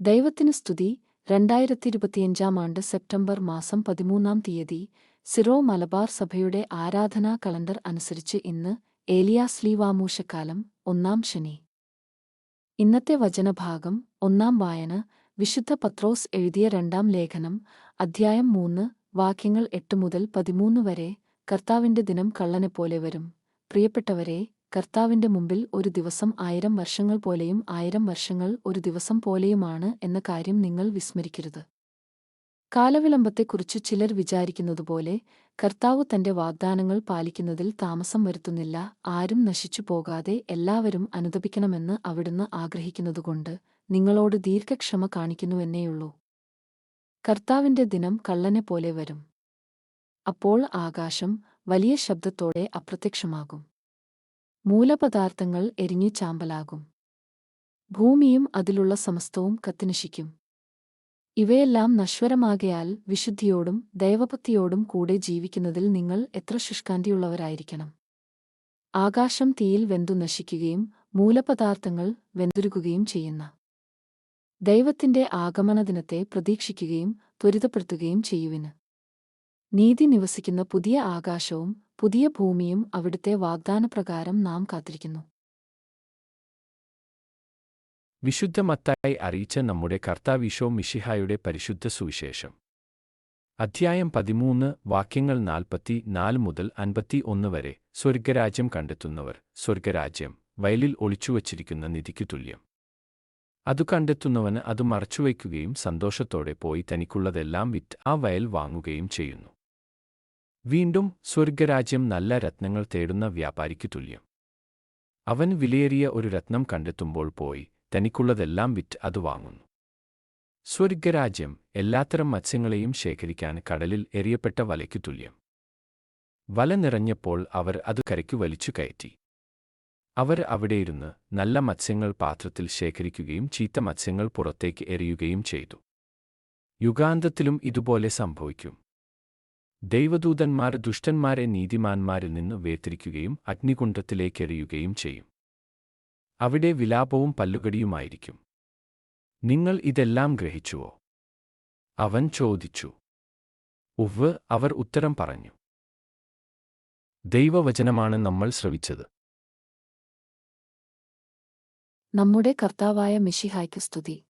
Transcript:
ദൈവത്തിന് സ്തുതി. രണ്ടായിരത്തി ഇരുപത്തിയഞ്ചാം ആണ്ട് സെപ്റ്റംബർ മാസം പതിമൂന്നാം തീയതി സിറോ മലബാർ സഭയുടെ ആരാധനാ കലണ്ടർ അനുസരിച്ച് ഇന്ന് ഏലിയാസ് ലീവാമൂശക്കാലം ഒന്നാം ശനി. ഇന്നത്തെ വചനഭാഗം ഒന്നാം വായന വിശുദ്ധ പത്രോസ് എഴുതിയ രണ്ടാം ലേഖനം അധ്യായം മൂന്ന് വാക്യങ്ങൾ എട്ട് മുതൽ പതിമൂന്ന് വരെ കർത്താവിന്റെ ദിനം കള്ളനെപ്പോലെ വരും. പ്രിയപ്പെട്ടവരെ കർത്താവിന്റെ മുമ്പിൽ ഒരു ദിവസം ആയിരം വർഷങ്ങൾ പോലെയും ആയിരം വർഷങ്ങൾ ഒരു ദിവസം പോലെയുമാണ് എന്ന കാര്യം നിങ്ങൾ വിസ്മരിക്കരുത്. കാലവിളംബത്തെക്കുറിച്ച് ചിലർ വിചാരിക്കുന്നതുപോലെ കർത്താവ് തന്റെ വാഗ്ദാനങ്ങൾ പാലിക്കുന്നതിൽ താമസം വരുത്തുന്നില്ല ആരും നശിച്ചു പോകാതെ എല്ലാവരും അനുദപിക്കണമെന്ന് അവിടുന്ന് ആഗ്രഹിക്കുന്നതുകൊണ്ട് നിങ്ങളോട് ദീർഘക്ഷമ കാണിക്കുന്നുവെന്നേയുള്ളൂ കർത്താവിന്റെ ദിനം കള്ളനെ പോലെ വരും. അപ്പോൾ ആകാശം വലിയ ശബ്ദത്തോടെ അപ്രത്യക്ഷമാകും. മൂലപദാർത്ഥങ്ങൾ എരിഞ്ഞു ചാമ്പലാകും. ഭൂമിയും അതിലുള്ള സമസ്തവും കത്തിനശിക്കും. ഇവയെല്ലാം നശ്വരമാകയാൽ വിശുദ്ധിയോടും ദൈവഭക്തിയോടും കൂടെ ജീവിക്കുന്നതിൽ നിങ്ങൾ എത്ര ശുഷ്കാന്തിയുള്ളവരായിരിക്കണം. ആകാശം തീയിൽ വെന്തു നശിക്കുകയും മൂലപദാർത്ഥങ്ങൾ വെന്തുരുകുകയും ചെയ്യുന്ന ദൈവത്തിന്റെ ആഗമനദിനത്തെ പ്രതീക്ഷിക്കുകയും ത്വരിതപ്പെടുത്തുകയും ചെയ്യുവിന്. നീതി നിവസിക്കുന്ന പുതിയ ആകാശവും പുതിയ ഭൂമിയും അവിടുത്തെ വാഗ്ദാനപ്രകാരം നാം കാത്തിരിക്കുന്നു. വിശുദ്ധ മത്തായി അറിയിച്ച നമ്മുടെ കർത്താവിശോ മിഷിഹായുടെ പരിശുദ്ധ സുവിശേഷം. അധ്യായം പതിമൂന്ന് വാക്യങ്ങൾ നാൽപ്പത്തി നാല് മുതൽ അൻപത്തി ഒന്ന് വരെ. സ്വർഗരാജ്യം കണ്ടെത്തുന്നവർ സ്വർഗരാജ്യം വയലിൽ ഒളിച്ചുവച്ചിരിക്കുന്ന നിധിക്കു തുല്യം. അതു കണ്ടെത്തുന്നവന് അത് മറച്ചുവയ്ക്കുകയും സന്തോഷത്തോടെ പോയി തനിക്കുള്ളതെല്ലാം വിറ്റ് ആ വയൽ വാങ്ങുകയും ചെയ്യുന്നു. വീണ്ടും സ്വർഗരാജ്യം നല്ല രത്നങ്ങൾ തേടുന്ന വ്യാപാരിക്ക് തുല്യം. അവൻ വിലയേറിയ ഒരു രത്നം കണ്ടെത്തുമ്പോൾ പോയി തനിക്കുള്ളതെല്ലാം വിറ്റ് അത് വാങ്ങുന്നു. സ്വർഗരാജ്യം എല്ലാത്തരം മത്സ്യങ്ങളെയും ശേഖരിക്കാൻ കടലിൽ എറിയപ്പെട്ട വലയ്ക്കു തുല്യം. വല നിറഞ്ഞപ്പോൾ അവർ അത് കരയ്ക്കു വലിച്ചു കയറ്റി. അവർ അവിടെയിരുന്ന് നല്ല മത്സ്യങ്ങൾ പാത്രത്തിൽ ശേഖരിക്കുകയും ചീത്ത മത്സ്യങ്ങൾ പുറത്തേക്ക് എറിയുകയും ചെയ്തു. യുഗാന്തത്തിലും ഇതുപോലെ സംഭവിക്കും. ദൈവദൂതന്മാർ ദുഷ്ടന്മാരെ നീതിമാന്മാരിൽ നിന്ന് വേർതിരിക്കുകയും അഗ്നികുണ്ഠത്തിലേക്കെറിയുകയും ചെയ്യും. അവിടെ വിലാപവും പല്ലുകടിയുമായിരിക്കും. നിങ്ങൾ ഇതെല്ലാം ഗ്രഹിച്ചുവോ? അവൻ ചോദിച്ചു. ഉവ് അവർ ഉത്തരം പറഞ്ഞു. ദൈവവചനമാണ് നമ്മൾ ശ്രവിച്ചത്. നമ്മുടെ കർത്താവായ മിഷിഹായ്ക്ക് സ്തുതി.